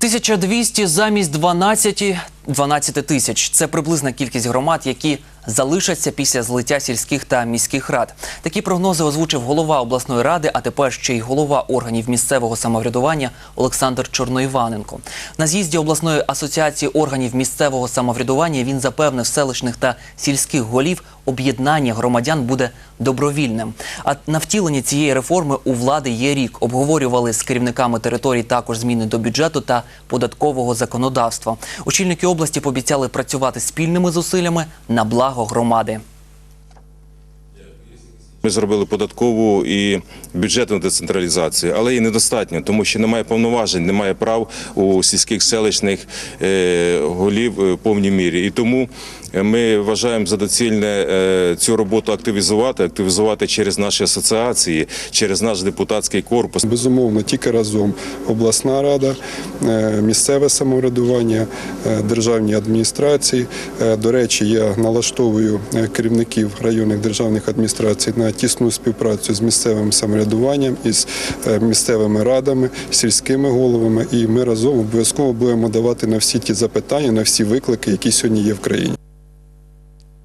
1200 замість 12, 12 тисяч. Це приблизна кількість громад, які залишаться після злиття сільських та міських рад. Такі прогнози озвучив голова обласної ради, а тепер ще й голова органів місцевого самоврядування Олександр Чорноїваненко. На з'їзді обласної асоціації органів місцевого самоврядування він запевнив селищних та сільських голів, об'єднання громадян буде добровільним. А на втілення цієї реформи у влади є рік. Обговорювали з керівниками територій також зміни до бюджету та податкового законодавства. Очільники області пообіцяли працювати спільними зусиллями на благо громади. Ми зробили податкову і бюджетну децентралізацію, але її недостатньо, тому що немає повноважень, немає прав у сільських селищних е, голів е, в повній мірі. І тому ми вважаємо за доцільне е, цю роботу активізувати, активізувати через наші асоціації, через наш депутатський корпус. Безумовно, тільки разом обласна рада, е, місцеве самоврядування, е, державні адміністрації. Е, До речі, я налаштовую е, керівників районних державних адміністрацій на тісну співпрацю з місцевим самоврядуванням із е, місцевими радами, сільськими головами. І ми разом обов'язково будемо давати на всі ті запитання, на всі виклики, які сьогодні є в країні.